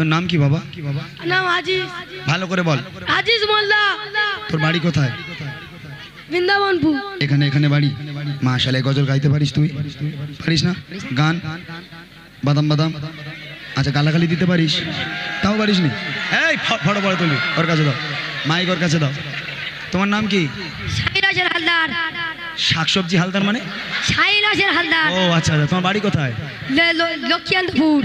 তোর নাম কি বাবা? নাম আজিজ। ভালো করে বল। আজিজ মোল্লা। তোর বাড়ি কোথায়? বৃন্দাবনপুর। এখানে এখানে বাড়ি? মাশালে গজল গাইতে পারিস তুই? পারিস না? গান? বাদাম বাদাম। আচ্ছা গালাগালি দিতে পারিস? তাও পারিস নি? এই ফটো ফটো তুলি ওর কাছে দাও। মাইক ওর কাছে দাও। তোমার নাম কি? সাইরাজের হালদার। শাকসবজি হালদার মানে? সাইরাজের হালদার। ও আচ্ছা আচ্ছা। তোমার বাড়ি কোথায়? লক্ষ্মীকান্তপুর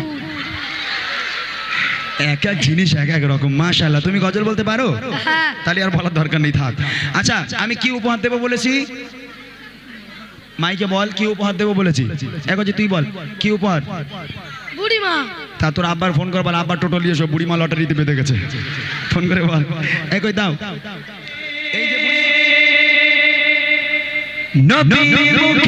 এক এক জিনিস এক এক রকম মাশাল্লাহ তুমি গজল বলতে পারো? হ্যাঁ। তাহলে আর বলার দরকার নেই থাক। আচ্ছা আমি কি উপহার দেবো বলেছি? মাইকে বল কি উপহার দেবো বলেছি? এক হচ্ছে তুই বল কি উপহার? বুড়িমা। তা তোর আব্বার ফোন কর বল আব্বার টোটো নিয়ে এসো বুড়িমা লটারিতে বেঁধে গেছে। ফোন করে বল। একই দাও। এই যে বুড়ি- নবীর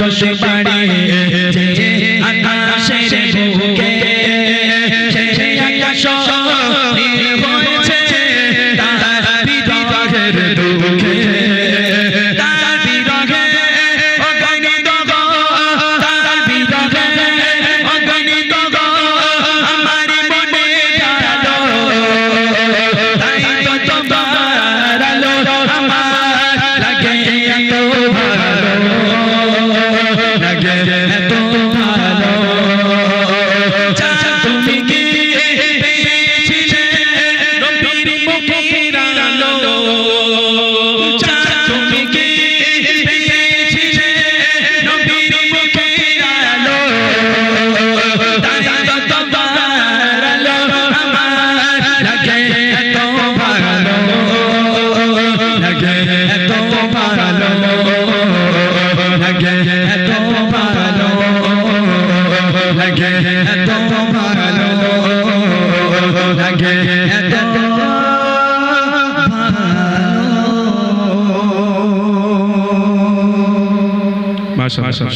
তোমার বসে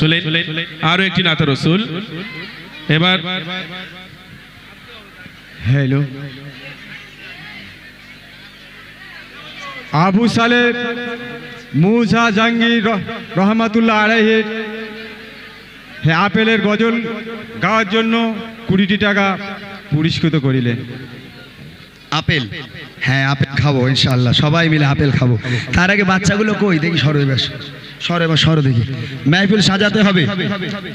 শুনলেন আরও একটি নাতে রসুল। এবার হ্যালো। আবু সালের মুসা জাহাঙ্গীর রহমাতুল্লাহ আলাইহের হ্যাঁ আপেলের গজল গাওয়ার জন্য কুড়িটি টাকা পুরস্কৃত করিলেন। আপেল? হ্যাঁ আপেল খাব ইনশাল্লাহ সবাই মিলে আপেল খাব। তার আগে বাচ্চাগুলো কই? দেখি সরো এবার সরো এবার সরো দেখি। মেহফিল সাজাতে হবে।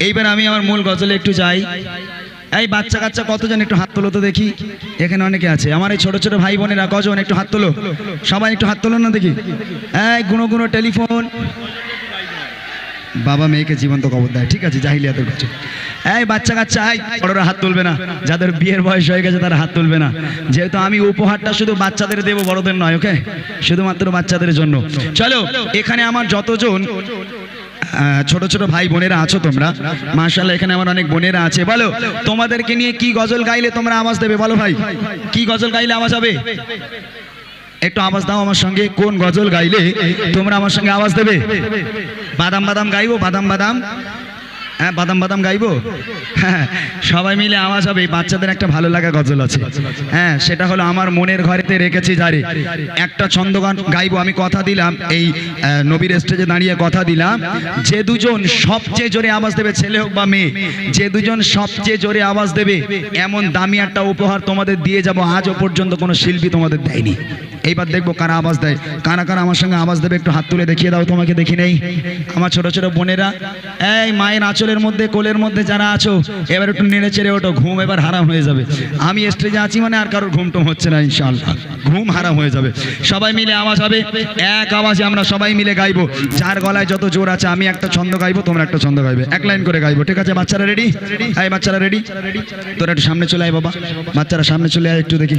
এইবার আমি আমার মূল গজলে একটু যাই। এই বাচ্চা কাচ্চা কতজন একটু হাত তোলো তো দেখি। এখানে অনেকে আছে। আমার এই ছোট ছোট ভাই বোনেরা কজন একটু হাত তোলো? সবাই একটু হাত তোলো না দেখি? এই গুনো গুনো টেলিফোন। বাবা মেয়েকে জীবন্ত কবর দেয়। ঠিক আছে, জাহিলিয়াতের কাছে এই বাচ্চা কাচ্চা আয় বড়রা হাত তুলবে না। যাদের বিয়ের বয়স হয়ে গেছে, তারা হাত তুলবে না। যেহেতু আমি উপহারটা শুধু বাচ্চাদের দেবো, বড়দের নয় ওকে শুধুমাত্র বাচ্চাদের জন্য। চলো, এখানে আমার যতজন ছোট ছোট ভাই বোনেরা আছো তোমরা মার্শাল্লাহ এখানে আমার অনেক বোনেরা আছে। বলো, তোমাদেরকে নিয়ে কি গজল গাইলে তোমরা আওয়াজ দেবে? বলো ভাই, কি গজল গাইলে আওয়াজ হবে? একটু আওয়াজ দাও আমার সঙ্গে, কোন গজল গাইলে তোমরা আমার সঙ্গে আওয়াজ দেবে? বাদাম বাদাম গাইবো, বাদাম বাদাম। হ্যাঁ বাদাম বাদাম গাইবো? হ্যাঁ সবাই মিলে আওয়াজ হবে বাচ্চাদের একটা ভালো লাগা গজল আছে। হ্যাঁ সেটা হলো আমার মনের ঘরেতে রেখেছি যারে একটা ছন্দ গান গাইবো, আমি কথা দিলাম, এই নবীর স্টেজে দাঁড়িয়ে কথা দিলাম। যে দুজন সবচেয়ে জোরে আওয়াজ দেবে, ছেলে হোক বা মেয়ে, যে দুজন সবচেয়ে জোরে আওয়াজ দেবে, এমন দামি একটা উপহার তোমাদের দিয়ে যাব। আজও পর্যন্ত কোনো শিল্পী তোমাদের দেয়নি। এইবার দেখব কারা আওয়াজ দেয়। কারা কারা আমার সঙ্গে আওয়াজ দেবে, একটু হাত তুলে দেখিয়ে দাও, তোমাকে দেখি নেই। আমার ছোট ছোট বোনেরা। এই, মায়ের আঁচলের মধ্যে, কোলের মধ্যে যারা আছো, এবার একটু নেড়ে চেড়ে ওঠো, ঘুম এবার হারাম হয়ে যাবে। আমি স্টেজে আছি মানে আর কারোর ঘুম টুম হচ্ছে না ইনশাল্লাহ ঘুম হারাম হয়ে যাবে। সবাই মিলে আওয়াজ হবে, এক আওয়াজে আমরা সবাই মিলে গাইবো। যার গলায় যত জোর আছে, আমি একটা ছন্দ গাইবো, তোমরা একটা ছন্দ গাইবে। এক লাইন করে গাইবো, ঠিক আছে? বাচ্চারা রেডি? এই বাচ্চারা রেডি? তোরা একটু সামনে চলে আয় বাবা। বাচ্চারা সামনে চলে আয়, একটু দেখি।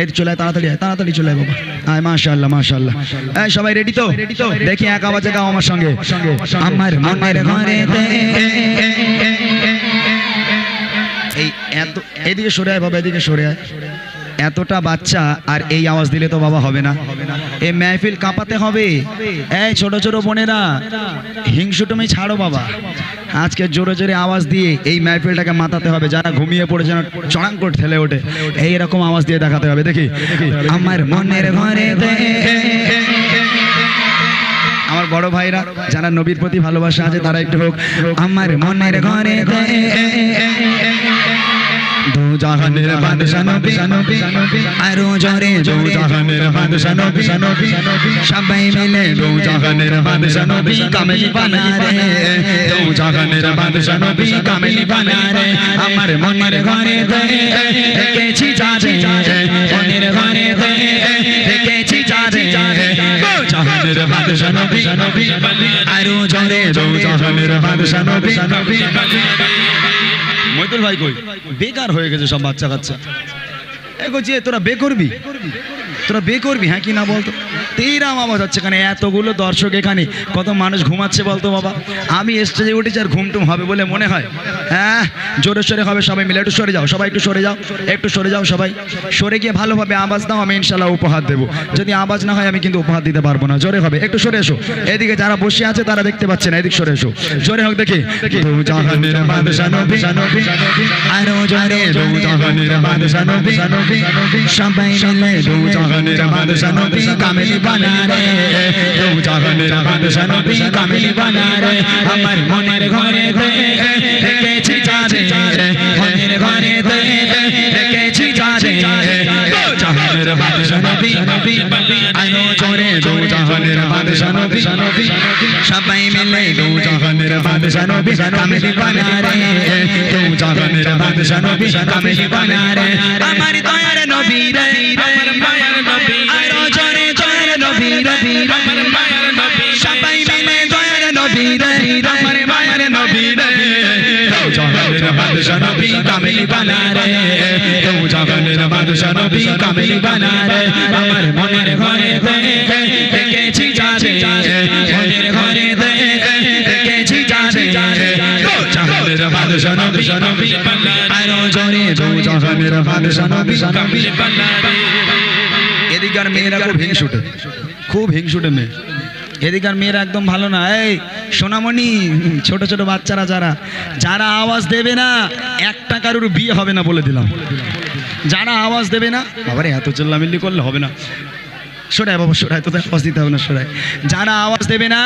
এই চলে আয়, তাড়াতাড়ি আয়, তাড়াতাড়ি চলে আয় বাবা। আয়, মাশাআল্লাহ মাশাআল্লাহ। এই সবাই রেডি তো? দেখি এক আওয়াজে গাও আমার সঙ্গে। আমার মনের ঘরে এই এত এদিকে সরে আয় বাবা এদিকে সরে আয়। এতটা বাচ্চা আর এই আওয়াজ দিলে তো বাবা হবে না। এই মেহফিল কাঁপাতে হবে। এই ছোট ছোট বোনেরা হিংসুটুমি ছাড়ো বাবা। আজকে জোরে জোরে আওয়াজ দিয়ে এই মেহফিলটাকে মাতাতে হবে। যারা ঘুমিয়ে পড়ে যেন চড়াং করে ঠেলে ওঠে। এই রকম আওয়াজ দিয়ে দেখাতে হবে। দেখি আমার মনের ঘরে আমার বড় ভাইরা, যারা নবীর প্রতি ভালোবাসা আছে, তারা একটু হোক। আমার মনের ঘরে রে রে আমার মনের ঘরে ঘরে বাদশা নবী আরও দু জাহানের বাদশা নবী মৈতুল ভাই কই? বেকার হয়ে গেছে সব বাচ্চা কাচ্চা। এ এগোছি তোরা বে করবি? তোরা বে করবি হ্যাঁ কি না বলতো? তেরাম আওয়াজ হচ্ছে এখানে এতগুলো দর্শক এখানে কত মানুষ ঘুমাচ্ছে বলতো বাবা আমি স্টেজে উঠেছি আর ঘুমটুম হবে বলে মনে হয় হ্যাঁ জোরে সরে হবে সবাই মিলে একটু সরে যাও সবাই একটু সরে যাও একটু সরে যাও সবাই সরে গিয়ে ভালোভাবে আওয়াজ দাও আমি ইনশাল্লাহ উপহার দেবো যদি আওয়াজ না হয় আমি কিন্তু উপহার দিতে পারব না জোরে হবে একটু সরে এসো এদিকে যারা বসে আছে তারা দেখতে পাচ্ছে না এদিক সরে এসো জোরে হোক দেখি সবাই মিলে নবী বানা রে দু জাহানের বাদশা নবী কামেলি বানা রে আমার মনের ঘরে দেখেছি যারে মনের ঘরে দেখেছি যারে দু জাহানের বাদশা নবী আরও জোরে দু জাহানের বাদশা নবী সবাই মিলে দু জাহানের বাদশা নবী কামেলি বানা রে দু জাহানের বাদশা নবী কামেলি বানা আমার দয়ার নবী রে, আমার মায়ার নবী নবী আমার মায়ার নবী। সবাই মিলে দয়ার নবী আমার মায়ার নবী রে। দু জাহানের বাদশা নবী কামেলি বানা রে। দু জাহানের বাদশা নবী কামেলি বানা রে। আমার মনের ঘরে দেখেছি যারে মনের ঘরে দেখেছি যারে দু জাহানের বাদশা নবী আরও জোরে দু জাহানের বাদশা নবী এদিকার মেয়েরা খুব হিংসুটে খুব হিংসুটে মেয়ে। এদিকার মেয়েরা একদম ভালো না। এই, সোনামণি, ছোট ছোট বাচ্চারা যারা যারা আওয়াজ দেবে না, একটা কারুর বিয়ে হবে না বলে দিলাম। যারা আওয়াজ দেবে না আবার এত চিল্লামিল্লি করলে হবে না। সরাই বাবা সরাই তো আওয়াজ দিতে হবে না সরাই যারা আওয়াজ দেবে না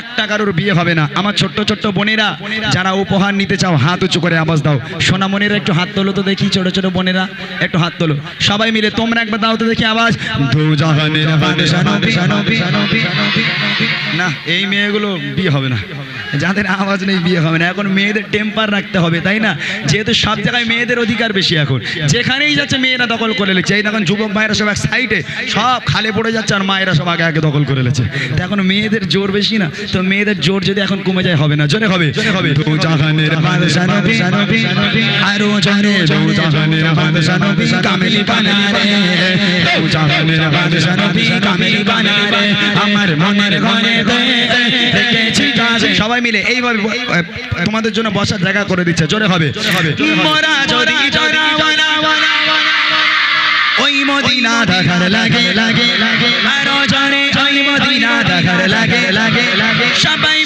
একটা কারোর বিয়ে হবে না। আমার ছোট্ট ছোট্ট বোনেরা যারা উপহার নিতে চাও হাত উঁচু করে আওয়াজ দাও। সোনামণিরা একটু হাত তোলো তো দেখি ছোট ছোট বোনেরা একটু হাত তোলো। সবাই মিলে তোমরা একবার দাও তো দেখি আওয়াজ। না এই মেয়েগুলো বিয়ে হবে না। যাদের আওয়াজ নেই বিয়ে হবে না। এখন মেয়েদের টেম্পার রাখতে হবে তাই না? যেহেতু সব জায়গায় মেয়েদের অধিকার বেশি এখন। যেখানেই যাচ্ছে মেয়েরা দখল করে লিখছে এই দেখুন যুবক ভাইয়েরা সব এক সাইডে সব খালে পড়ে যাচ্ছে আর মায়েরা সব আগে আগে দখল করে লেছে তো এখন মেয়েদের জোর বেশি না তো মেয়েদের জোর যদি এখন কমে যায় হবে না জোরে হবে হবে দু জাহানের বাদশা নবী, নবী, আরও জোরে জাহানের বাদশা নবী, কামেলি বানা রে জাহানের বাদশা নবী, কামেলি বানা রে আমার মনের ঘরে রেখেছি সবাই মিলে এইভাবে তোমাদের জন্য বসার জায়গা করে দিচ্ছে জোরে হবে মোরা যদি জোরা ওয়ানা ওই মদিনা দেখার লাগে লাগে লাগে। আরও জানে ওই মদিনা দেখার লাগে লাগে। লাগে সবাই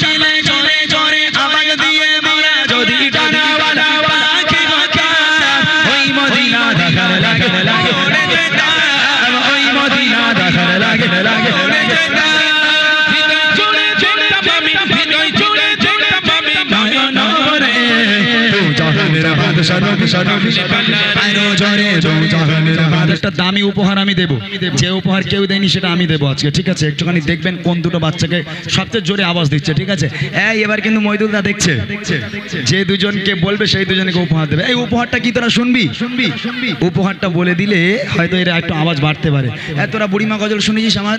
একটা দামি উপহার আমি দেবো। যে উপহার কেউ দেয়নি সেটা আমি দেবো আজকে ঠিক আছে? একটুখানি দেখবেন কোন দুটো বাচ্চাকে সবচেয়ে জোরে আওয়াজ দিচ্ছে ঠিক আছে? এই এবার কিন্তু মইদুল দা দেখছে। যে দুজনকে বলবে সেই দুজনকে উপহার দেবে। এই উপহারটা কি তোরা শুনবি? শুনবি শুনবি উপহারটা বলে দিলে হয়তো এরা একটু আওয়াজ বাড়তে পারে। এই তোরা বুড়িমা গজল শুনেছিস আমার?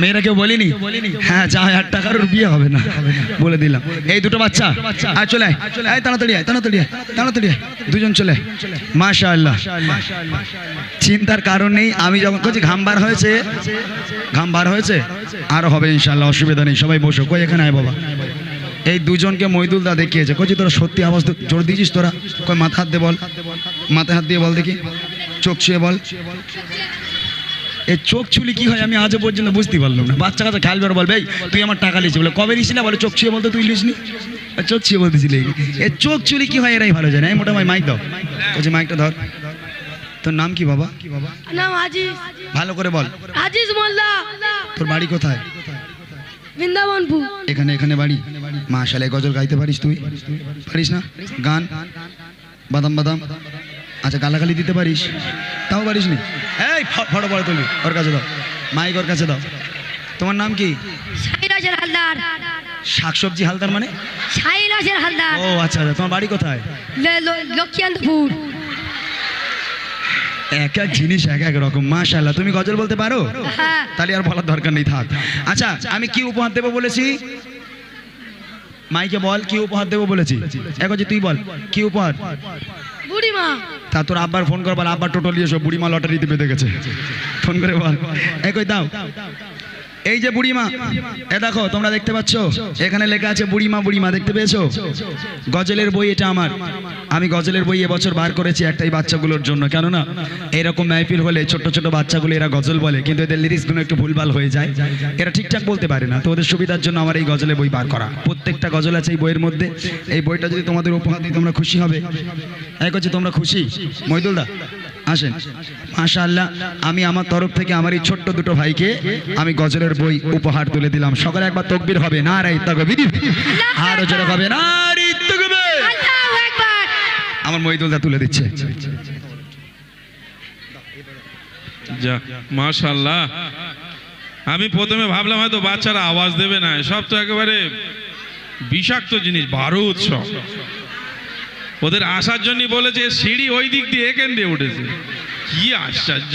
মেয়েরা কেউ বলিনি? হ্যাঁ যা এক টাকার বিয়ে হবে না। বলে দিলাম। এই দুটো বাচ্চা। আর চলে আয়। আয় তাড়াতাড়ি আয় তাড়াতাড়ি আয় তাড়াতাড়ি আয়। দুজন চলে মাশা আল্লাহ চিন্তার কারণ নেই। আমি যখন করছি ঘাম বার হয়েছে ঘাম বার হয়েছে আরও হবে ইনশাল্লাহ অসুবিধা নেই। সবাই বসো। কই এখানে আয় বাবা। এই দুজনকে মইদুল দা দেখিয়েছে। কচি তোরা সত্যি আওয়াজ জোর দিয়েছিস তোরা? কই মাথা হাত দিয়ে বল। মাথায় হাত দিয়ে বল দেখি। চোখ ছুঁয়ে বল। এই চোখ ছুলি কি হয় আমি আজও পর্যন্ত বুঝতে পারলাম না। বাচ্চা কাচ্চা খেয়াল করে বলবে "এই, তুই আমার টাকা লিখছি বলে কবে নিস না? বলে চোখ ছুঁয়ে বলতো তুই লিসনি। চোখ ছুঁয়ে বলতেছিলি এই চোখ চুলি কি হয় এরাই ভালো জানে। এই মোটামুটি মাইক দাও। বলছি মাইকটা ধর। তোর নাম কি বাবা? নাম আজিজ। ভালো করে বল। আজিজ মোল্লা। তোর বাড়ি কোথায়? বৃন্দাবনপুর। এখানে এখানে বাড়ি? মাশালে গজল গাইতে পারিস তুই? পারিস না? গান? বাদাম বাদাম। আচ্ছা গালাগালি দিতে পারিস? তাও পারিস নি? এই ফটো পড়ে তুলি ওর কাছে দাও। মাইক ওর কাছে দাও। তোমার নাম কি? সাইরাজের হালদার। শাকসবজি হালদার মানে? সাইরাজের হালদার। ও আচ্ছা আচ্ছা তোমার বাড়ি কোথায়? এক এক জিনিস এক এক রকম মাশাল্লাহ তুমি গজল বলতে পারো? হ্যাঁ। তাহলে আর বলার দরকার নেই থাক। আচ্ছা আমি কি উপহার দেবো বলেছি? মাইকে বল কি উপহার দেবো বলেছি? এক হচ্ছে তুই বল কি উপহার? তা তোর আব্বার ফোন করবার আব্বার টোটো নিয়ে এসো, বুড়িমা লটারিতে বেঁধে গেছে। ফোন করে বল। একই দাও। এই যে বুড়িমা, এ দেখো, তোমরা দেখতে পাচ্ছ? এখানে লেখা আছে, বুড়িমা বুড়িমা দেখতে পেয়েছ? গজলের বই এটা আমার। আমি গজলের বই এবছর বার করেছি একটাই বাচ্চাগুলোর জন্য, কেননা এরকম মাহফিল হলে ছোট ছোট বাচ্চাগুলো এরা গজল বলে, কিন্তু এদের লিরিক্সগুলো একটু ভুলভাল হয়ে যায়। এরা ঠিকঠাক বলতে পারে না, তো ওদের সুবিধার জন্য আমার এই গজলের বই বার করা। প্রত্যেকটা গজল আছে এই বইয়ের মধ্যে। এই বইটা যদি তোমাদের উপহার দিই, তোমরা খুশি হবে। এক হচ্ছে তোমরা খুশি। মহিদুলদা, আসেন। মাশা আল্লাহ আমি আমার তরফ থেকে আমার এই ছোট্ট দুটো ভাইকে আমি গজলের বই উপহার তুলে দিলাম। সকলে একবার তকবির হবে। না রে তকবির আরও জোরে হবে। না রে তকবির। আল্লাহু আকবার। আমার মইদুল দা তুলে দিচ্ছে। যা মাশাল্লাহ আমি প্রথমে ভাবলাম হয়তো বাচ্চারা আওয়াজ দেবে না। সব তো একেবারে বিষাক্ত জিনিস বারুদ সব ওদের আসার জন্য বলেছে সিঁড়ি ওই দিক দিয়ে এখান দিয়ে উঠেছে। কি আশ্চর্য